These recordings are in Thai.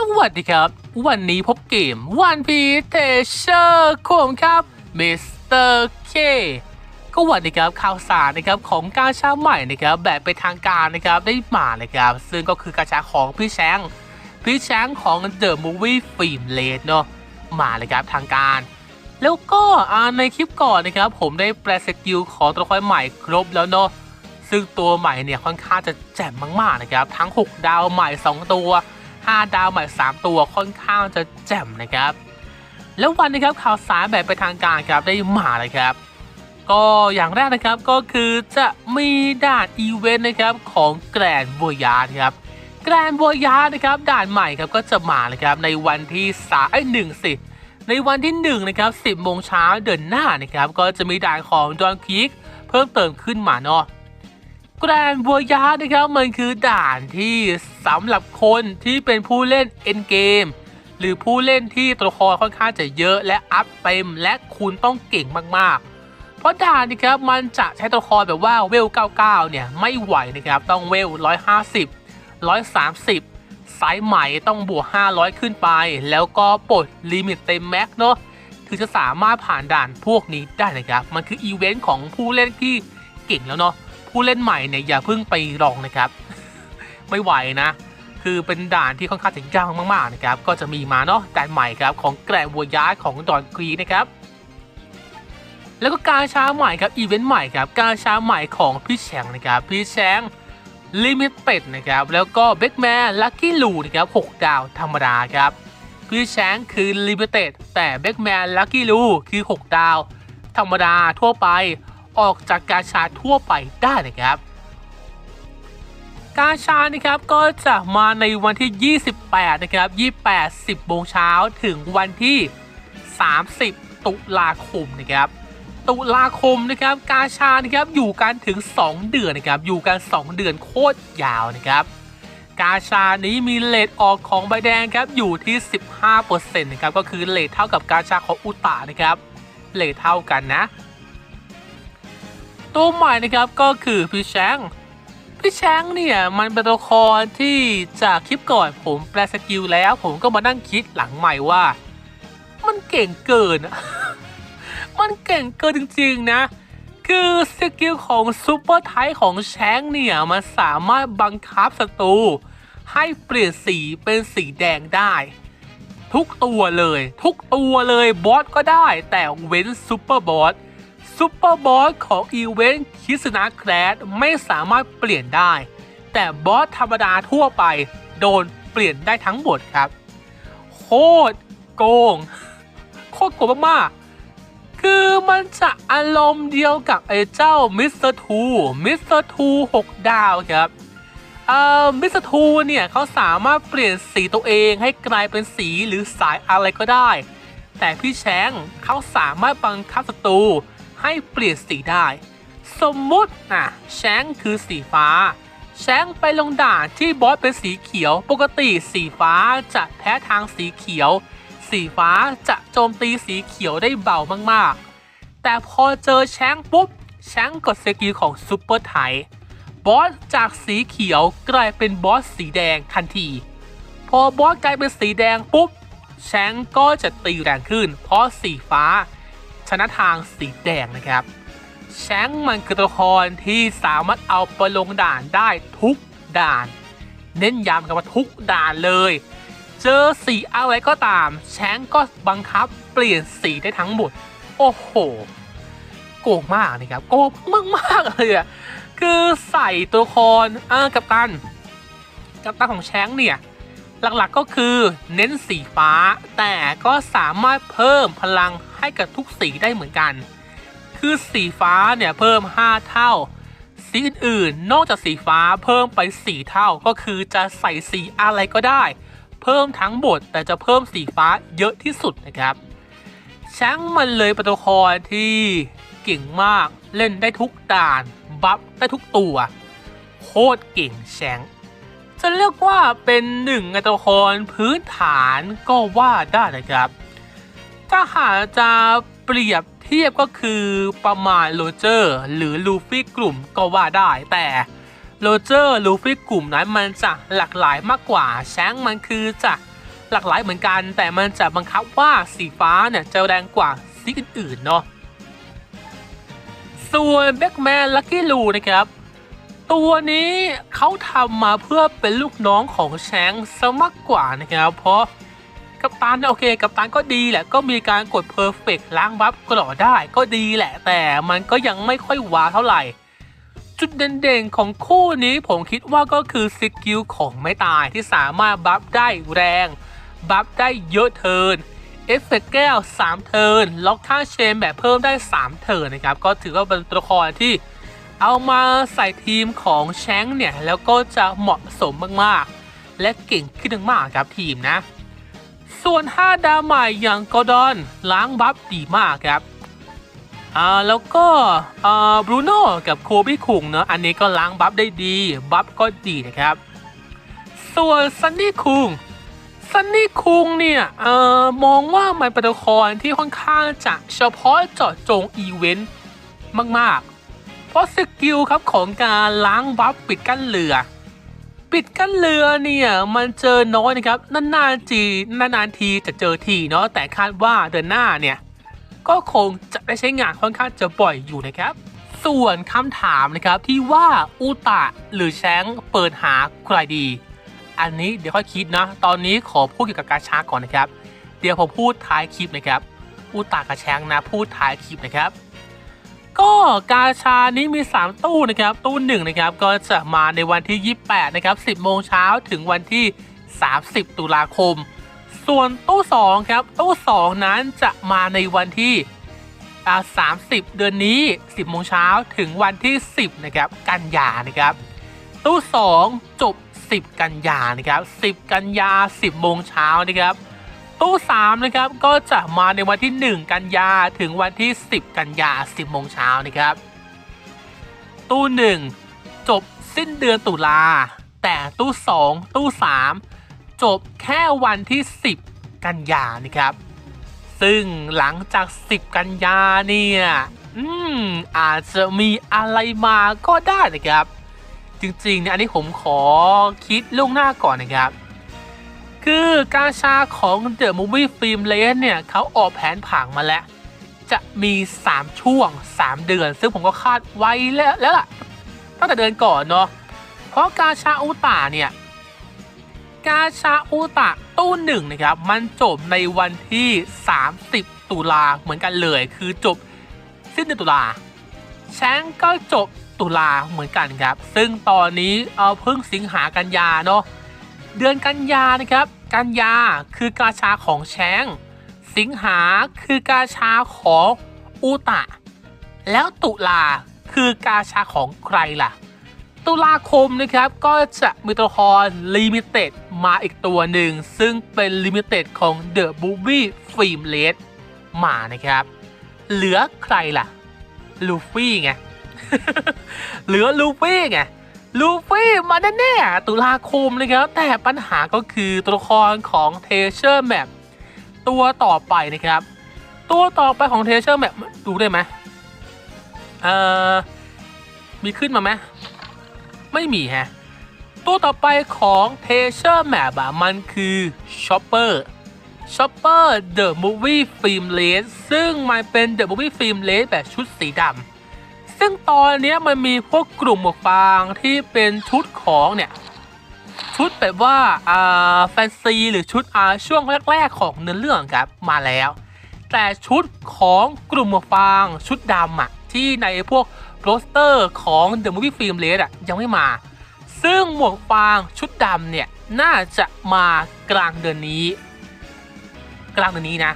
สวัสดีครับ วันนี้พบเกมวันพีเทเชอร์ขมครับมิสเตอร์เคก็วันนี้ครับข่าวสารนะครับของกาชาใหม่นะครับแบบเป็นทางการนะครับได้มานะครับ ซึ่งก็คือกาชาของพี่แชงพี่แชงของ The Movie Film l a t e เนาะมาเลยครับทางการ แล้วก็ในคลิปก่อนนะครับผมได้แปลสกิลของตัวละครใหม่ครบแล้วเนาะซึ่งตัวใหม่เนี่ยค่อนข้างจะแจ่มมากๆนะครับทั้ง 6 ดาวใหม่ 2 ตัว 5 ดาวใหม่ 3 ตัวค่อนข้างจะแจ่มนะครับ แล้ววันนี้ครับข่าวสารแบบไปนทางการครับได้มาเลยครับ ก็อย่างแรกนะครับก็คือจะมีด่านอีเวนต์นะครับของแกรนบัวยาครับแกรนบัวยานะครับด่านใหม่ครับก็จะมาเลยครับในวันที่สาไอ้หนึ่งสิในวันที่1นะครับ10โมงเช้าเดือนหน้านะครับก็จะมีด่านของดอนคิกเพิ่มเติมขึ้นมาเนาะ แกรนบัวยาร์ดนะครับมันคือด่านที่สำหรับคนที่เป็นผู้เล่นเอ็นเกมหรือผู้เล่นที่ตัวละครค่อนข้างจะเยอะและอัพเต็มและคุณต้องเก่งมากๆ เพราะด่านนี้ครับมันจะใช้ตัวละครแบบว่าเวล 99 เนี่ยไม่ไหวนะครับต้องเวล 150 130ไซส์ใหม่ต้องบวก 500 ขึ้นไป แล้วก็ปลดลิมิตเต็มแม็กเนาะถึงจะสามารถผ่านด่านพวกนี้ได้นะครับ มันคืออีเวนต์ของผู้เล่นที่เก่งแล้วเนาะ ผู้เล่นใหม่เนี่ยอย่าเพิ่งไปลองนะครับ ไม่ไหวนะ คือเป็นด่านที่ค่อนข้างจะยากมากๆนะครับ ก็จะมีมาเนาะด่านใหม่ครับของแกรนวัวย้ายของดอนกรีนะครับ แล้วก็การช้าใหม่ครับอีเวนต์ใหม่ครับการช้าใหม่ของพี่แชงนะครับพี่แชงลิมิเต็ดนะครับแล้วก็เบคแมนลัคกี้ลูนะครับ6ดาวธรรมดาครับพี่แชงคือลิมิเต็ดแต่เบคแมนลัคกี้ลูคือ 6 ดาว ธรรมดาทั่วไป ออกจากกาชาทั่วไปได้นะครับ กาชานะครับก็จะมาในวันที่ 28 นะครับ 28 10โมงเช้าถึงวันที่ 30 ตุลาคมนะครับตุลาคมนะครับกาชานะครับอยู่กันถึง 2 เดือนนะครับอยู่กัน 2 เดือนโคตรยาวนะครับ กาชานี้มีเลทออกของใบแดงครับอยู่ที่ 15%นะครับก็คือเลทเท่ากับกาชาของอุตะนะครับเลทเท่ากันนะ ตัวใหม่นะครับก็คือพี่แชงพี่แชงเนี่ย มันเป็นตัวละครที่จากคลิปก่อนผมแปลสกิลแล้ว ผมก็มานั่งคิดหลังใหม่ว่า มันเก่งเกิน มันเก่งเกินจริง ๆ นะ คือสกิลของซูเปอร์ไทป์ของแชงเนี่ย มันสามารถบังคับศัตรูให้เปลี่ยนสีเป็นสีแดงได้ ทุกตัวเลย ทุกตัวเลยบอสก็ได้แต่เว้นซูเปอร์บอส ซูเปอร์บอสของอีเวนต์คิสนาแคลสไม่สามารถเปลี่ยนได้ แต่บอสธรรมดาทั่วไปโดนเปลี่ยนได้ทั้งหมดครับ โคตรโกง โคตรโกงมากๆ คือมันจะอารมณ์เดียวกับไอ้เจ้ามิสเตอร์ทูมิสเตอร์ทูหกดาวครับเอ่อมิสเตอร์ทูเนี่ยเขาสามารถเปลี่ยนสีตัวเองให้กลายเป็นสีหรือสายอะไรก็ได้ แต่พี่แชงเขาสามารถบังคับศัตรู ให้เปลี่ยนสีได้ สมมุติอะแชงคือสีฟ้า แชงไปลงด่านที่บอสเป็นสีเขียว ปกติสีฟ้าจะแพ้ทางสีเขียว สีฟ้าจะโจมตีสีเขียวได้เบามากๆ แต่พอเจอแชงปุ๊บแชงกดสกิลของซูเปอร์ไทบอสจากสีเขียวกลายเป็นบอสสีแดงทันที พอบอสกลายเป็นสีแดงปุ๊บแชงก็จะตีแรงขึ้น เพราะสีฟ้า ชนะทางสีแดงนะครับ แชงมันคือตัวละครที่สามารถเอาไปลงด่านได้ทุกด่าน เน้นย้ำกันว่าทุกด่านเลย เจอสีอะไรก็ตาม แชงก็บังคับเปลี่ยนสีได้ทั้งหมด โอ้โห โกงมากนะครับ โกงมากมากๆเลยอะคือใส่ตัวละครเออกับตัน กับตันของแชงเนี่ย หลักๆก็คือเน้นสีฟ้า แต่ก็สามารถเพิ่มพลังให้กับทุกสีได้เหมือนกัน คือสีฟ้าเนี่ยเพิ่ม 5 เท่า สีอื่นๆ นอกจากสีฟ้าเพิ่มไป 4 เท่าก็คือจะใส่สีอะไรก็ได้ เพิ่มทั้งหมดแต่จะเพิ่มสีฟ้าเยอะที่สุดนะครับ ช้างมันเลยเป็นตัวครที่เก่งมากเล่นได้ทุกด่าน บัฟได้ทุกตัว โคตรเก่งแชง จะเรียกว่าเป็นหนึ่งในตัวละครพื้นฐานก็ว่าได้นะครับ ถ้าหากจะเปรียบเทียบก็คือประมาณโรเจอร์หรือลูฟี่กลุ่มก็ว่าได้ แต่โรเจอร์ลูฟี่กลุ่มนั้นมันจะหลากหลายมากกว่าแชงมันคือจะหลากหลายเหมือนกัน แต่มันจะบังคับว่าสีฟ้าเนี่ยจะแรงกว่าสีอื่นๆเนาะส่วนแบ็กแมนลักกี้ลูนะครับ ตัวนี้เขาทำมาเพื่อเป็นลูกน้องของแชงซะมากกว่านะครับ เพราะกัปตันโอเค กัปตันก็ดีแหละ ก็มีการกดเพอร์เฟกล้างบัฟกรอได้ก็ดีแหละ แต่มันก็ยังไม่ค่อยว้าเท่าไหร่ จุดเด่นๆของคู่นี้ผมคิดว่าก็คือสกิลของไม่ตายที่สามารถบัฟได้แรง บัฟได้เยอะเทินเอฟเฟกต์แก้ว 3 เทินล็อกท่าเชนแบบเพิ่มได้ 3 เทินนะครับ ก็ถือว่าเป็นตัวละครที่ เอามาใส่ทีมของแชงค์เนี่ย แล้วก็จะเหมาะสมมากๆ และเก่งขึ้นมากครับทีมนะ ส่วน 5 ดาวใหม่อย่างกอดอนล้างบัฟดีมากครับอ่าแล้วก็อ่าบรูโน่กับโคบี้คุงเนาะอันนี้ก็ล้างบัฟได้ดี บัฟก็ดีนะครับ ส่วนซันนี่คุงซันนี่คุงเนี่ยเอ่อมองว่ามันเป็นตัวละครที่ค่อนข้างจะเฉพาะเจาะจงอีเวนต์มากๆ เพราะสกิลครับของการล้างบัฟปิดกั้นเรือ ปิดกั้นเรือเนี่ยมันเจอน้อยนะครับนานๆจีนานๆทีจะเจอทีเนาะแต่คาดว่าเดือนหน้าเนี่ยก็คงจะได้ใช้งานค่อนข้างจะบ่อยอยู่นะครับ ส่วนคำถามนะครับที่ว่าอูตะหรือแชงเปิดหาใครดี อันนี้เดี๋ยวค่อยคิดนะ ตอนนี้ขอพูดเกี่ยวกับการชาก่อนนะครับ เดี๋ยวผมพูดท้ายคลิปนะครับอูตะกับแชงนะพูดท้ายคลิปนะครับ ก็กาชานี้มี 3 ตู้นะครับ ตู้หนึ่งนะครับก็จะมาในวันที่ 28 นะครับ 10 โมงเช้าถึงวันที่ 30 ตุลาคม ส่วนตู้ 2 ครับ ตู้ 2 นั้นจะมาในวันที่ 30 เดือนนี้ 10 โมงเช้าถึงวันที่ 10 นะครับ กันยานะครับ ตู้ 2 จบ 10 กันยานะครับ 10 กันยา 10 โมงเช้านะครับ ตู้ 3 นะครับ ก็จะมาในวันที่ 1 กันยาถึงวันที่ 10 กันยา 10โมงเช้านะครับ ตู้ 1 จบสิ้นเดือนตุลา แต่ตู้ 2 ตู้ 3 จบแค่วันที่ 10 กันยานะครับ ซึ่งหลังจาก 10 กันยาเนี่ยอืมอาจจะมีอะไรมาก็ได้นะครับ จริงๆเนี่ยอันนี้ผมขอคิดล่วงหน้าก่อนนะครับ คือกาชาของ The Movie Film l a n เนี่ยเขาออกแผนผังมาแล้ว จะมี 3 ช่วง 3 เดือน ซึ่งผมก็คาดไว้แล้วแล้วล่ะ ตั้งแต่เดือนก่อนเนาะเพราะกาชาอุตาเนี่ย กาชาอุตะตู้หนึ่งนะครับ มันจบในวันที่ 30 ตุลาเหมือนกันเลย คือจบสิ้นเดือนตุลาแชงก์ก็จบตุลาเหมือนกันครับ ซึ่งตอนนี้เอาเพิ่งสิงหากันยาเนาะ เดือนกันยานะครับ กันยาคือกาชาของแชง สิงหาคือกาชาของอุตะ แล้วตุลาคือกาชาของใครล่ะ ตุลาคมนะครับก็จะมีตัวละครลิมิเต็ดมาอีกตัวหนึ่ง ซึ่งเป็นลิมิเต็ดของ The Movie Film r a t มานะครับ เหลือใครล่ะ ลูฟี่ไง เหลือลูฟี่ไง ลูฟี่มาแน่ๆตุลาคมนะครับ แต่ปัญหาก็คือตัวละครของเทเชอร์แมปตัวต่อไปนะครับ ตัวต่อไปของเทเชอร์แมปดูได้ไหมเอ่อมีขึ้นมาไหมไม่มีฮะ ตัวต่อไปของ t e a s u r e Map อะมันคือ Shopper Shopper The Movie Film Race ซึ่งมันเป็น The Movie Film Race แบบชุดสีดำ ซึ่งตอนนี้มันมีพวกกลุ่มหมวกฟางที่เป็นชุดของเนี่ยชุดแบบว่าอ่าแฟนซีหรือชุดอ่าช่วงแรกๆของเนื้อเรื่องครับมาแล้ว แต่ชุดของกลุ่มหมวกฟางชุดดำอะที่ในพวกโปสเตอร์ของ The Movie Film r a c e อะยังไม่มา ซึ่งหมวกฟางชุดดำเนี่ยน่าจะมากลางเดือนนี้ กลางเดือนนี้นะ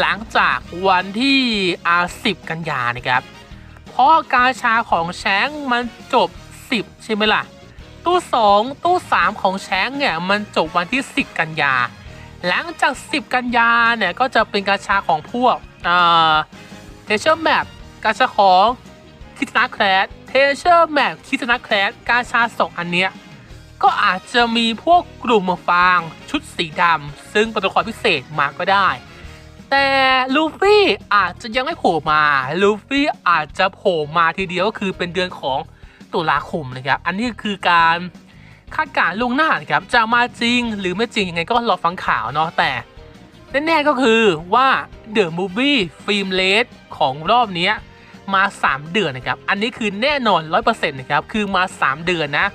หลังจากวันที่อา10กันยานะครับ เพราะกาชาของแชงมันจบ 10 ใช่ไหมล่ะ ตู้ 2 ตู้ 3 ของแชงเนี่ยมันจบวันที่ 10 กันยา หลังจาก 10 กันยาเนี่ยก็จะเป็นกาชาของพวกเอ่าเทเชอร์แมปกาชาของคิสนาแคลสเทเชอร์แมปคิสนาแคลสกาชาสองอันเนี้ยก็อาจจะมีพวกกลุ่มหมฟางชุดสีดำซึ่งเป็นตัวละครพิเศษมาก็ได้ แต่ลูฟี่อาจจะยังไม่โผล่มาลูฟี่อาจจะโผล่มาทีเดียวก็คือเป็นเดือนของตุลาคมนะครับ อันนี้คือการคาดการณ์ล่วงหน้านะครับจะมาจริงหรือไม่จริงยังไงก็รอฟังข่าวเนาะแต่แน่ๆก็คือว่า The Movie Film Rate ของรอบนี้มา 3 เดือนนะครับ อันนี้คือแน่นอน 100%นะครับ คือมา 3 เดือนนะ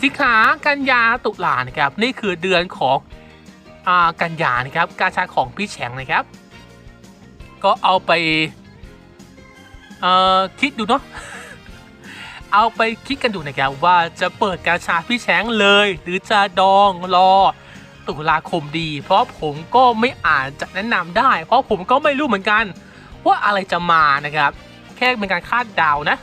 สิงหากันยาตุลานะครับ นี่คือเดือนของอ่ากันยานะครับ กาชาของพี่แฉงนะครับ ก็เอาไปคิดดูเนาะเอาไปคิดกันดูนะครับว่าจะเปิดกาชาพี่แฉงเลย หรือจะดองรอตุลาคมดี เพราะผมก็ไม่อาจจะแนะนำได้ เพราะผมก็ไม่รู้เหมือนกัน ว่าอะไรจะมานะครับ แค่เป็นการคาดเดานะ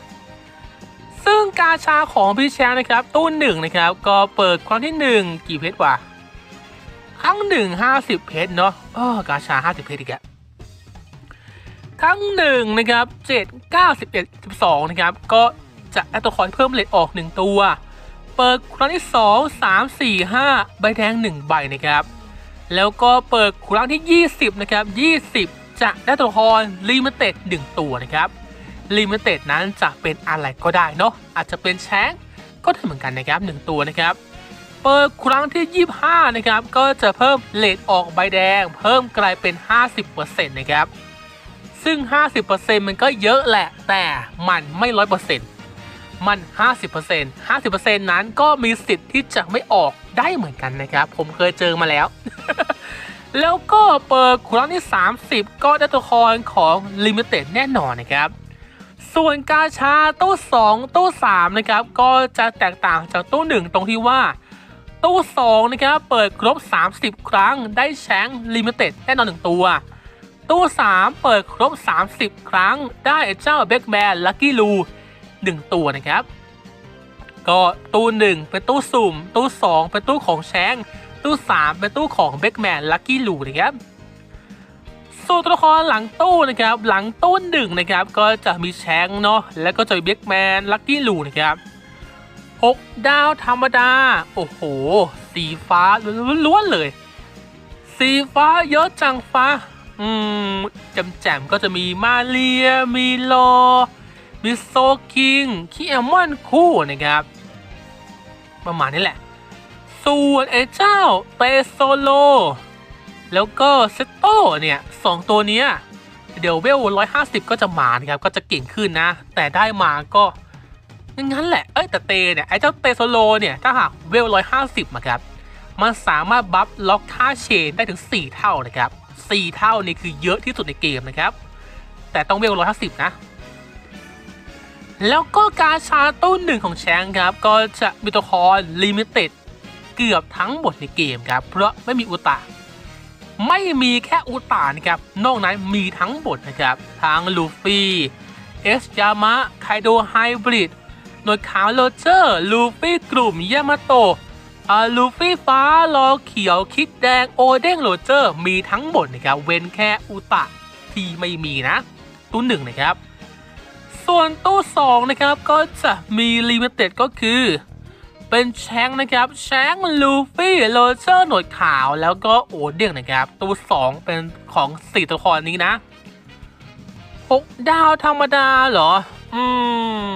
ซึ่งกาชาของพี่แชงนะครับ ตู้หนึ่งนะครับ ก็เปิดครั้งที่หนึ่งกี่เพชรวะครั้งหนึ่งห้าสิบเพชรเนาะเออกาชาห้าสิบเพชรอีกแล้ว ครั้งหนึ่งนะครับเจ็ดเก้าสิบเอ็ดสิบสองนะครับ ก็จะได้ตัวคอยเพิ่มเลทออกหนึ่งตัว เปิดครั้งที่สองสามสี่ห้าใบแดงหนึ่งใบนะครับ แล้วก็เปิดครั้งที่20นะครับ20จะได้ตัวละครลิมิเต็ด1ตัวนะครับลิมิเต็ดนั้นจะเป็นอะไรก็ได้เนาะอาจจะเป็นแชงก็ได้เหมือนกันนะครับ 1 ตัวนะครับ เปิดครั้งที่ 25 นะครับ ก็จะเพิ่มเลทออกใบแดง เพิ่มกลายเป็น 50%นะครับ ซึ่ง 50%มันก็เยอะแหละ แต่มันไม่100%มัน 50% 50%นั้นก็มีสิทธิ์ที่จะไม่ออกได้เหมือนกันนะครับ ผมเคยเจอมาแล้ว แล้วก็เปิดครั้งที่ 30 ก็ได้ตัวละครของ Limited แน่นอนนะครับ ส่วนกาชาตู้ 2 ตู้ 3 นะครับ ก็จะแตกต่างจากตู้ 1 ตรงที่ว่า ตู้ 2 นะครับ เปิดครบ 30 ครั้งได้แชง Limited แน่นอน 1 ตัว ตู้ 3 เปิดครบ 30 ครั้งได้เจ้าเบ k แมนลั c กี้ลู1ตัวนะครับ ก็ตู้ 1 เป็นตู้สุ่ม ตู้ 2 เป็นตู้ของแชงตู้ 3 เป็นตู้ของเบ k แมนลั c กี้ลูนะครับส่วนตัวละครหลังตู้นะครับหลังตู้หนึ่งนะครับก็จะมีแชงเนาะแล้วก็จะมีเบ k แมนลั c กี้ลูนะครับ6ดาวธรรมดา โอ้โห สีฟ้าล้วนๆเลย สีฟ้าเยอะจังฟ้า อืมแจมก็จะมีมาเรีย มีโล มีโซคิงคีเอมอนคู่นะครับ ประมาณนี้แหละ ส่วนไอ้เจ้าเปโซโล แล้วก็เซตโตเนี่ยสองตัวเนี้ยเดี๋ยวเวล150ก็จะมานะครับ ก็จะเก่งขึ้นนะ แต่ได้มาก็งั้นแหละ เอ้ยแต่เตเนี่ยไอ้เจ้าเตโซโลเนี่ยถ้าหากเวล150นะครับ มันสามารถบัฟล็อกค่าเชนได้ถึง 4 เท่านะครับ 4 เท่านี่คือเยอะที่สุดในเกมนะครับ แต่ต้องเวล150 นะ แล้วก็การชาร์ตู้หนึ่งของแชงครับ ก็จะมีตัวละครลิมิเต็ดเกือบทั้งหมดในเกมครับ เพราะไม่มีอุตะไม่มีแค่อุตะนะครับ นอกนั้นมีทั้งหมดนะครับ ทั้งลูฟี่เอสยามะไคโดไฮบริดหน่วยขาวโรเจอร์ ลูฟี่กลุ่มยามาโตะ อาลูฟี่ฟ้าลอเขียวคิดแดงโอเด้งโรเจอร์มีทั้งหมดนะครับเว้นแค่อุตะที่ไม่มีนะ ตู้หนึ่งนะครับ ส่วนตู้2นะครับก็จะมีลิมิเต็ดก็คือ เป็นแชงนะครับแชงลูฟี่โรเจอร์หนวดขาวแล้วก็โอเด้งนะครับ ตู้2เป็นของ4ตัวละครนี้นะ6ดาวธรรมดาเหรอ อื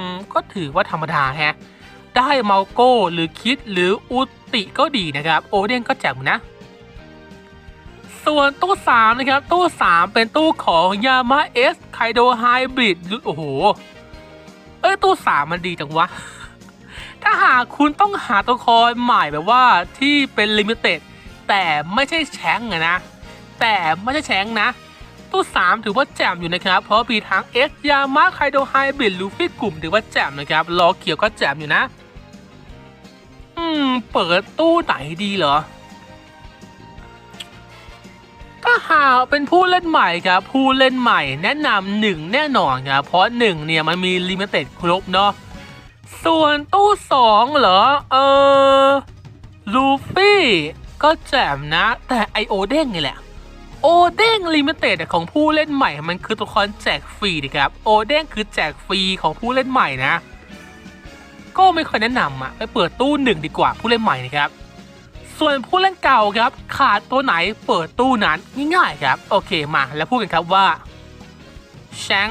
ม ก็ถือว่าธรรมดาแฮะ ได้เมาโก้หรือคิดหรืออุต ติก็ดีนะครับ โอเด้งก็แจ่มนะ ส่วนตู้ 3 นะครับ ตู้ 3 เป็นตู้ของยามาเอสไคโดไฮบริดโอ้โห เอ้ยตู้ 3 มันดีจังวะ ถ้าหากคุณต้องหาตัวละครใหม่แบบว่าที่เป็นลิมิเต็ดแต่ไม่ใช่แชงนะ แต่ไม่ใช่แชงนะ ตู้ 3 ถือว่าแจ่มอยู่นะครับ เพราะมีทั้งเอสยามาไคโดไฮบริดลูฟี่กลุ่มถือว่าแจ่มนะครับล้อเขียวก็แจ่มอยู่นะ อืม เปิดตู้ไหนดีเหรอ ถ้าหาเป็นผู้เล่นใหม่ครับ ผู้เล่นใหม่แนะนำหนึ่งแน่นอนครับ เพราะหนึ่งเนี่ยมันมีลิมิเต็ดครบเนาะ ส่วนตู้สองเหรอ เออ ลูฟี่ก็แจ่มนะ แต่ไอโอเด้งนี่แหละ โอเด้งลิมิเต็ดของผู้เล่นใหม่ มันคือตัวละครแจกฟรีนะครับ โอเด้งคือแจกฟรีของผู้เล่นใหม่นะ ก็ไม่ค่อยแนะนำอะไปเปิดตู้หนึ่งดีกว่าผู้เล่นใหม่นะครับ ส่วนผู้เล่นเก่าครับ ขาดตัวไหนเปิดตู้นั้นง่ายๆครับ โอเคมาแล้วพูดกันครับว่าแชง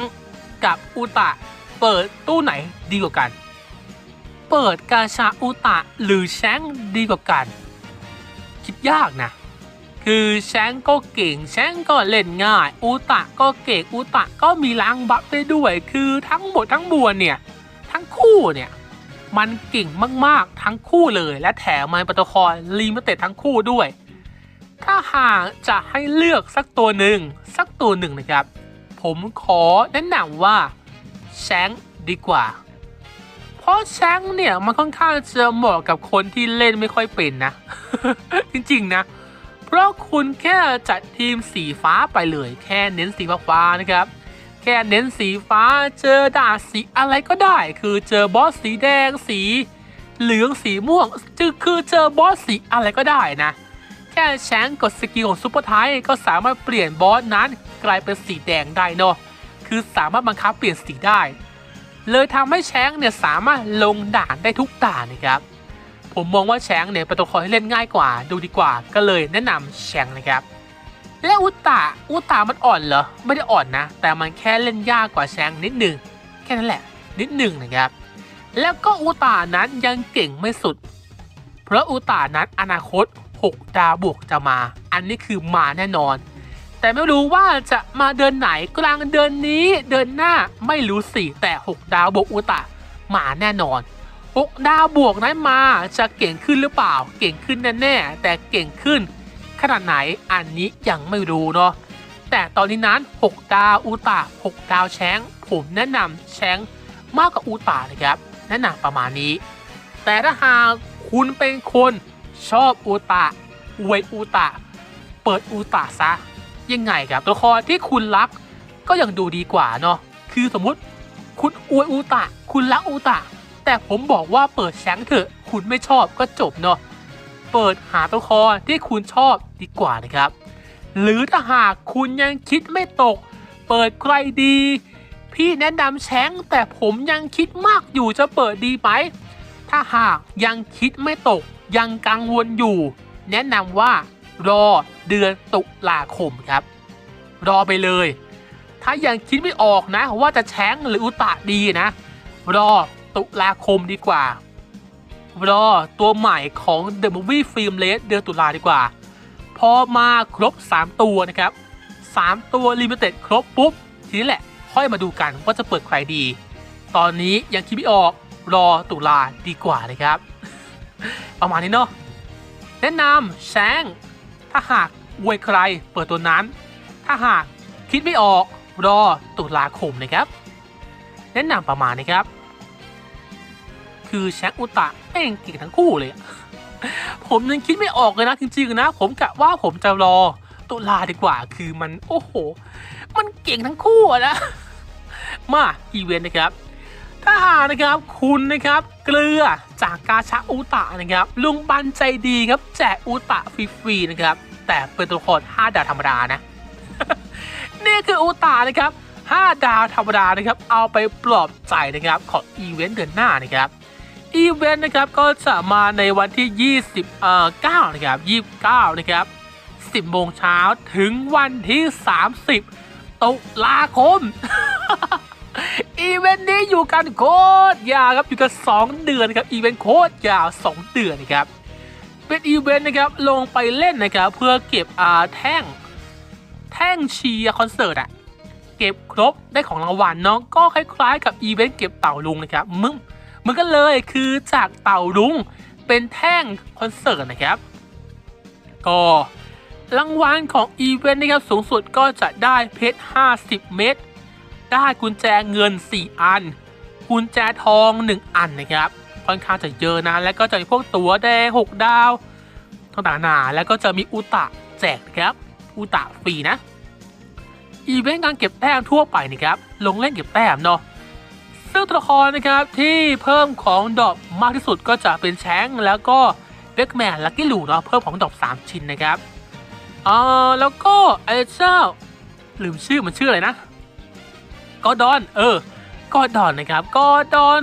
กับอุตะเปิดตู้ไหนดีกว่ากัน เปิดกาชาอุตะหรือแชงดีกว่ากัน คิดยากนะ คือแชงก็เก่งแชงก็เล่นง่าย อุตะก็เก่งอุตะก็มีล้างบัฟได้ด้วย คือทั้งหมดทั้งมวลเนี่ย ทั้งคู่เนี่ย มันเก่งมากๆทั้งคู่เลย และแถมมันป็นตัวละครลิมิเต็ดทั้งคู่ด้วย ถ้าหากจะให้เลือกสักตัวหนึ่งสักตัวหนึ่งนะครับ ผมขอแนะนำว่าแชงดีกว่า เพราะแชงเนี่ยมันค่อนข้างจะเหมาะกับคนที่เล่นไม่ค่อยเป็นนะ จริงๆนะ เพราะคุณแค่จัดทีมสีฟ้าไปเลย แค่เน้นสีฟ้าๆนะครับ แค่เน้นสีฟ้าเจอดาสีอะไรก็ได้ คือเจอบอสสีแดงสี เหลืองสีม่วงจึงคือเจอบอสสีอะไรก็ได้นะ แค่แชงกดสกิลของซุปเปอร์ไทก็สามารถเปลี่ยนบอสนั้นกลายเป็นสีแดงได้เนาะคือสามารถบังคับเปลี่ยนสีได้ เลยทำให้แชงเนี่ยสามารถลงด่านได้ทุกด่านนะครับผมมองว่าแชงเนี่ยเป็นตัวละครที่เล่นง่ายกว่าดูดีกว่าก็เลยแนะนำแชงนะครับ และอุตตะอุตตะมันอ่อนเหรอ ไม่ได้อ่อนนะ แต่มันแค่เล่นยากกว่าแชงนิดหนึ่งแค่นั้นแหละ นิดหนึ่งนะครับ แล้วก็อุตตะนั้นยังเก่งไม่สุด เพราะอุตตะนั้นอนาคต 6 ดาวบวกจะมา อันนี้คือมาแน่นอน แต่ไม่รู้ว่าจะมาเดือนไหนกลางเดือนนี้เดือนหน้าไม่รู้สิแต่ 6 ดาวบวกอุตตะมาแน่นอน6ดาวบวกนั้นมาจะเก่งขึ้นหรือเปล่า เก่งขึ้นแน่แต่เก่งขึ้น ขนาดไหนอันนี้ยังไม่รู้เนาะแต่ตอนนี้นั้น 6 ดาวอุตะ6ดาวแชงผมแนะนำแชงมากกว่าอุตะนะครับ แนะนำประมาณนี้ แต่ถ้าหากคุณเป็นคนชอบอุตะอวยอุตะเปิดอุตะซะ ยังไงครับตัวละครที่คุณรัก ก็ยังดูดีกว่าเนาะคือสมมุติคุณอวยอุตะคุณรักอุตะแต่ผมบอกว่าเปิดแชงเถอะ คุณไม่ชอบก็จบเนาะ เปิดหาตัวครที่คุณชอบดีกว่านะครับ หรือถ้าหากคุณยังคิดไม่ตก เปิดใครดี พี่แนะนำแชงแต่ผมยังคิดมากอยู่จะเปิดดีไหม ถ้าหากยังคิดไม่ตกยังกังวลอยู่ แนะนำว่ารอเดือนตุลาคมครับ รอไปเลย ถ้ายังคิดไม่ออกนะว่าจะแชงหรืออุตะดีนะ รอตุลาคมดีกว่า รอตัวใหม่ของ The Movie Film r a t เดือนตุลาดีกว่า พอมาครบ 3 ตัวนะครับ 3 ตัว Limited ครบปุ๊บ ทีนี้แหละค่อยมาดูกันว่าจะเปิดใครดี ตอนนี้ยังคิดไม่ออกรอตุลาดีกว่านะครับ ประมาณนี้เนาะแนะนำแชงถ้าหากอวยใครเปิดตัวนั้น ถ้าหากคิดไม่ออกรอตุลาคมนะครับ แนะนำประมาณนี้ครับ คือแชงอุตะแม่งเก่งทั้งคู่เลย ผมยังคิดไม่ออกเลยนะจริงๆนะ ผมกะว่าผมจะรอตุลาดีกว่า คือมันโอ้โห มันเก่งทั้งคู่นะ มาอีเวนต์นะครับถ้าหากนะครับคุณนะครับเกลือจากกาชาอุตะนะครับ ลุงบันใจดีครับแจกอุตะฟรีๆนะครับ แต่เป็นตัวละคร5ดาวธรรมดานะ นี่คืออุตะนะครับ5ดาวธรรมดานะครับ เอาไปปลอบใจนะครับ ของอีเวนต์เดือนหน้านะครับ อีเวนต์นะครับก็จะมาในวันที่ 20เอ่อ9นะครับ29 นะครับ 10โมงเช้าถึงวันที่ 30 ตุลาคม อีเวนต์นี้อยู่กันโคตรยาวครับ อยู่กัน 2 เดือนครับ อีเวนต์โคตรยาว 2 เดือนนะครับ เป็นอีเวนต์นะครับลงไปเล่นนะครับ เพื่อเก็บอ่าแท่ง แท่งเชียร์คอนเสิร์ตอะเก็บครบได้ของรางวัลเนาะก็คล้ายๆ กับอีเวนต์เก็บเต่าลุงนะครับมึง มือนกันเลยคือจากเต่าลุงเป็นแท่งคอนเสิร์ตนะครับ ก็รางวัลของอีเวนต์นะครับสูงสุดก็จะได้เพชร 50 เม็ดได้กุญแจเงิน 4 อัน กุญแจทอง 1 อันนะครับ ค่อนข้างจะเยอะนะ แล้วก็จะมีพวกตั๋วแดง 6 ดาวต่างๆนานาแล้วก็จะมีอุตะแจกนะครับ อุตะฟรีนะ อีเวนต์การเก็บแต้มทั่วไปนะครับ ลงเล่นเก็บแต้มเนาะ ซึ่งตัวละครนะครับที่เพิ่มของดอกมากที่สุดก็จะเป็นแชงแล้วก็เบคแมนลักกี้ลูเนาะเพิ่มของดอก3 ชิ้นนะครับอ่อแล้วก็ไอ้เจ้าลืมชื่อมันชื่ออะไรนะกอร์ดอน เออกอร์ดอนนะครับกอร์ดอน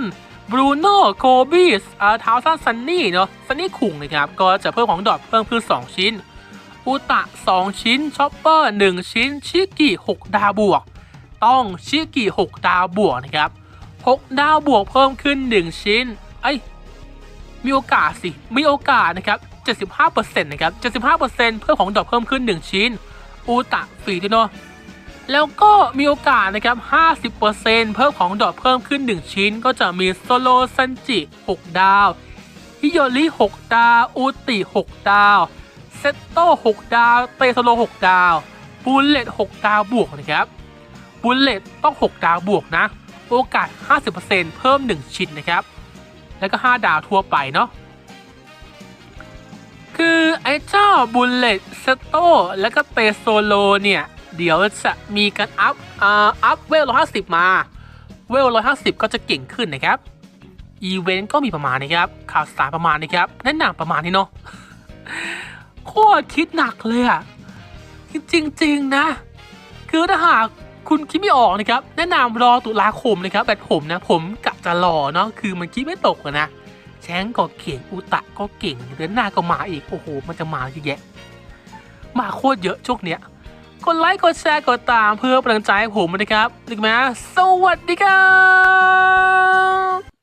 บรูโน่โคบิสอาทาวซันซันนี่เนาะซันนี่คุงนะครับ ก็จะเพิ่มของดอกเพิ่มขึ้น2ชิ้น อุตะ 2 ชิ้นชอปเปอร์ 1 ชิ้น ชิกิ 6 ดาวบวก ต้องชิกิ 6 ดาวบวกนะครับ 6ดาวบวกเพิ่มขึ้น 1 ชิ้นเอ้ยมีโอกาสสิ มีโอกาสนะครับ 75%นะครับ 75%เพิ่มของดอกเพิ่มขึ้น 1 ชิ้น อูตะฟีด้วยเนาะแล้วก็มีโอกาสนะครับ 50%เพิ่มของดอกเพิ่มขึ้น 1 ชิ้น ก็จะมีโซโลซันจิ 6 ดาวฮิโยริ6 ดาว อูติ 6 ดาว เซตโต้6 ดาว เตโซโล 6 ดาวบูลเลต6 ดาวบวกนะครับบูลเลตต้อง 6 ดาวบวกนะ โอกาส 50%เพิ่ม 1 ชิ้นนะครับ แล้วก็ 5 ดาวทั่วไปเนาะ คือไอ้เจ้าบุลเลตสโตแล้วก็เตโซโลเนี่ย เดี๋ยวจะมีการอัพอ่าอัพเวล 150 มา เวล 150 ก็จะเก่งขึ้นนะครับ อีเวนต์ก็มีประมาณนี้ครับ ข่าวสารประมาณนี้ครับแนะนำประมาณนี้เนาะ โคตรคิดหนักเลยอะจริง ๆ นะ คือถ้าหาก คุณคิดไม่ออกนะครับแนะนำรอตุลาคมนะครับแบบผมนะผมกะจะรอเนาะคือมันคิดไม่ตกนะแชงก็เก่งอุตะก็เก่งเดือนหน้าก็มาอีกโอ้โห มันจะมาเยอะแยะ มาโคตรเยอะช่วงเนี้ยกดไลค์กดแชร์กดตามเพื่อเป็นกำลังใจให้ผมนะครับถูกไหมสวัสดีครับ